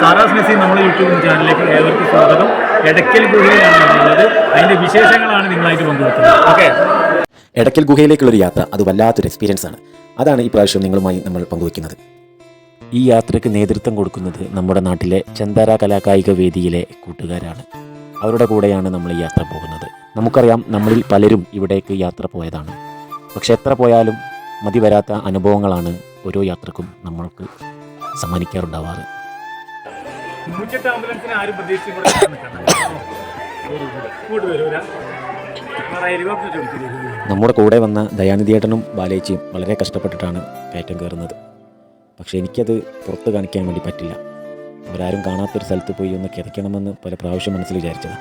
Sara's Messi നമ്മുടെ YouTube ചാനലിലേക്ക് ഏവർക്കും സ്വാഗതം. എടക്കൽ ഗുഹയിലാണ് ഉള്ളത് അതിന്റെ വിശേഷങ്ങളാണ് നിങ്ങളായിട്ട് പങ്കുവെക്കുന്നത്. ഓക്കെ. എടക്കൽ ഗുഹയിലേക്കുള്ളൊരു യാത്ര അത് വല്ലാത്തൊരു എക്സ്പീരിയൻസ് ആണ്. അതാണ് ഈ പ്രാവശ്യം നിങ്ങളുമായി നമ്മൾ പങ്കുവെക്കുന്നത്. ഈ യാത്രയ്ക്ക് നേതൃത്വം കൊടുക്കുന്നത് നമ്മുടെ നാട്ടിലെ ചന്ദാര കലാകായിക വേദിയിലെ കൂട്ടുകാരാണ്. അവരുടെ കൂടെയാണ് നമ്മൾ ഈ യാത്ര പോകുന്നത്. നമുക്കറിയാം നമ്മളിൽ പലരും ഇവിടേക്ക് യാത്ര പോയതാണ്. പക്ഷെ എത്ര പോയാലും മതി വരാത്ത അനുഭവങ്ങളാണ് ഓരോ യാത്രക്കും നമ്മൾക്ക് സമ്മാനിക്കാറുണ്ടാവാറ്. നമ്മുടെ കൂടെ വന്ന ദയാനിധിയേട്ടനും ബാലേച്ചിയും വളരെ കഷ്ടപ്പെട്ടിട്ടാണ് കയറ്റം കയറുന്നത്. പക്ഷേ എനിക്കത് പുറത്ത് കാണിക്കാൻ വേണ്ടി പറ്റില്ല. അവരാരും കാണാത്തൊരു സ്ഥലത്ത് പോയി ഒന്ന് കിതയ്ക്കണമെന്ന് പല പ്രാവശ്യം മനസ്സിൽ വിചാരിച്ചതാണ്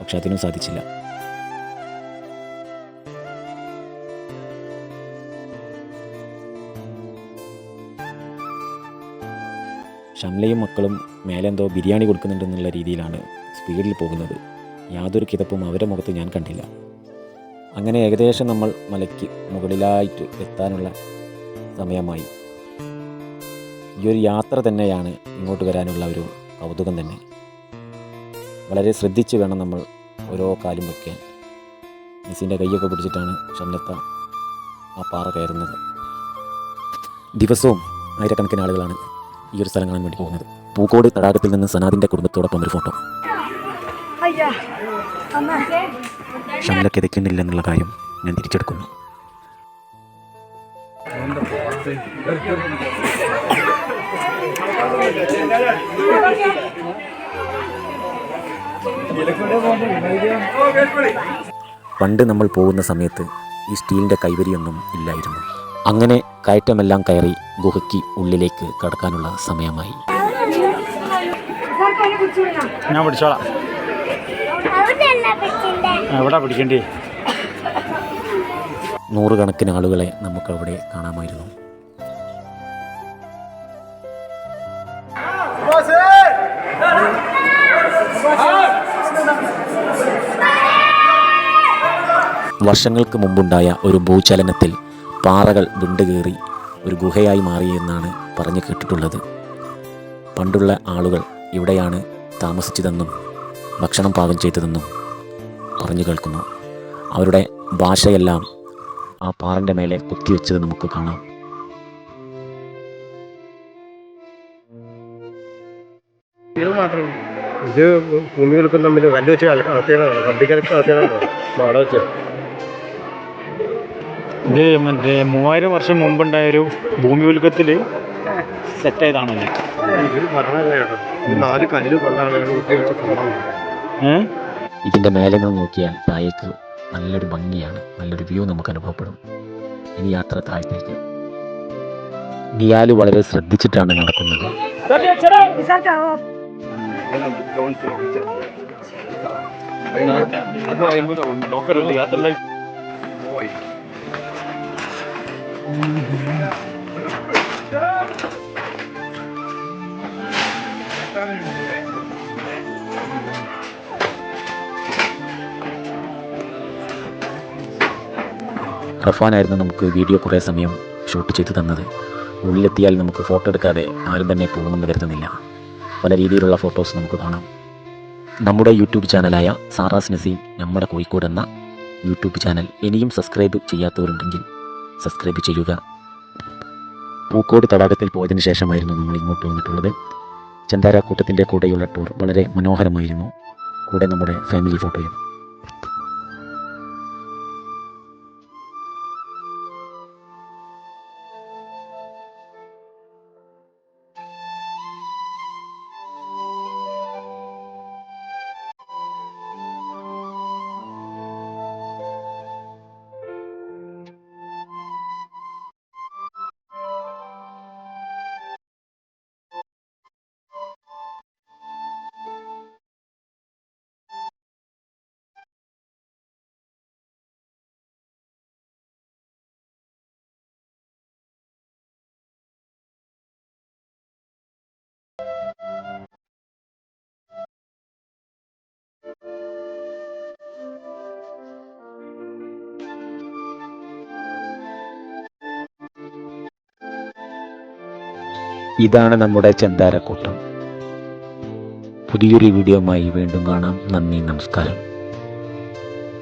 പക്ഷെ അതിനും സാധിച്ചില്ല. ഷംലയും മക്കളും മേലെന്തോ ബിരിയാണി കൊടുക്കുന്നുണ്ടെന്നുള്ള രീതിയിലാണ് സ്പീഡിൽ പോകുന്നത്. യാതൊരു കിതപ്പും അവരെ മുഖത്ത് ഞാൻ കണ്ടില്ല. അങ്ങനെ ഏകദേശം നമ്മൾ മലയ്ക്ക് മുകളിലായിട്ട് എത്താനുള്ള സമയമായി. ഈ ഒരു യാത്ര തന്നെയാണ് ഇങ്ങോട്ട് വരാനുള്ള ഒരു കൗതുകം തന്നെ. വളരെ ശ്രദ്ധിച്ച് വേണം നമ്മൾ ഓരോ കാലും വയ്ക്കാൻ മിസ്സിന്റെ കൈയൊക്കെ പിടിച്ചിട്ടാണ് ഷംലത്ത ആ പാറ കയറുന്നത്. ദിവസവും ആയിരക്കണക്കിന് ആളുകളാണ് ഈ ഒരു സ്ഥലം കാണാൻ വേണ്ടി പോകുന്നത്. പൂക്കോട് തടാകത്തിൽ നിന്ന് സനാദിന്റെ കുടുംബത്തോടൊപ്പം ഒരു ഫോട്ടോ. ഷംല കാര്യം ഞാൻ തിരിച്ചെടുക്കുന്നു. പണ്ട് നമ്മൾ പോകുന്ന സമയത്ത് ഈ സ്റ്റീലിന്റെ കൈവരിയൊന്നും ഇല്ലായിരുന്നു. അങ്ങനെ കയറ്റമെല്ലാം കയറി ഗുഹയ്ക്ക് ഉള്ളിലേക്ക് കടക്കാനുള്ള സമയമായി. ഞാൻ പിടിച്ചോളാം. എവിടെ പിടിക്കണ്ടേ? നൂറുകണക്കിന് ആളുകളെ നമുക്കവിടെ കാണാമായിരുന്നു. വർഷങ്ങൾക്ക് മുമ്പുണ്ടായ ഒരു ഭൂചലനത്തിൽ പാറകൾ വിണ്ടുകീറി ഒരു ഗുഹയായി മാറിയെന്നാണ് പറഞ്ഞു കേട്ടിട്ടുള്ളത്. പണ്ടുള്ള ആളുകൾ ഇവിടെയാണ് താമസിച്ചതെന്നും ഭക്ഷണം പാകം ചെയ്തതെന്നും പറഞ്ഞു കേൾക്കുന്നു. അവരുടെ ഭാഷയെല്ലാം ആ പാറന്റെ മേലെ കുത്തിവെച്ചത് നമുക്ക് കാണാം. ഇത് ഭൂമികൾക്കും തമ്മിൽ കല്ല് വെച്ച് വണ്ടിക്കലൊക്കെ നടത്തിയതാണ് അവിടെ വെച്ച് ഇത് മറ്റേ മൂവായിരം വർഷം മുമ്പുണ്ടായൊരു ഭൂമി ഉൽക്കത്തിൽ സെറ്റ് ആയതാണല്ലേ ഇതിന്റെ മേലെ നിന്ന് നോക്കിയാൽ താഴേക്ക് നല്ലൊരു ഭംഗിയാണ്. നല്ലൊരു വ്യൂ നമുക്ക് അനുഭവപ്പെടും. ഇനി യാത്ര താഴത്തേക്ക്. നിയാൽ വളരെ ശ്രദ്ധിച്ചിട്ടാണ് നടക്കുന്നത്. വിസാർക്കാവോ റഫാനായിരുന്നു നമുക്ക് വീഡിയോ കുറേ സമയം ഷൂട്ട് ചെയ്ത് തന്നത്. ഉള്ളിലെത്തിയാൽ നമുക്ക് ഫോട്ടോ എടുക്കാതെ ആരും തന്നെ പോകുമെന്ന് കരുതുന്നില്ല. പല രീതിയിലുള്ള ഫോട്ടോസ് നമുക്ക് കാണാം. നമ്മുടെ യൂട്യൂബ് ചാനലായ സാറാസ് നസീം നമ്മുടെ കോഴിക്കോട് എന്ന യൂട്യൂബ് ചാനൽ ഇനിയും സബ്സ്ക്രൈബ് ചെയ്യാത്തവരുണ്ടെങ്കിൽ സബ്സ്ക്രൈബ് ചെയ്യുക. പൂക്കോട് തടാകത്തിൽ പോയതിനു ശേഷമായിരുന്നു നമ്മൾ ഇങ്ങോട്ട് വന്നിട്ടുള്ളത്. ചന്താരാക്കൂട്ടത്തിന്റെ കൂടെയുള്ള ടൂർ വളരെ മനോഹരമായിരുന്നു. കൂടെ നമ്മുടെ ഫാമിലി ഫോട്ടോയും ഇതാണ് നമ്മുടെ ചെന്താരക്കൂട്ടം. പുതിയൊരു വീഡിയോമായി വീണ്ടും കാണാം. നന്ദി നമസ്കാരം.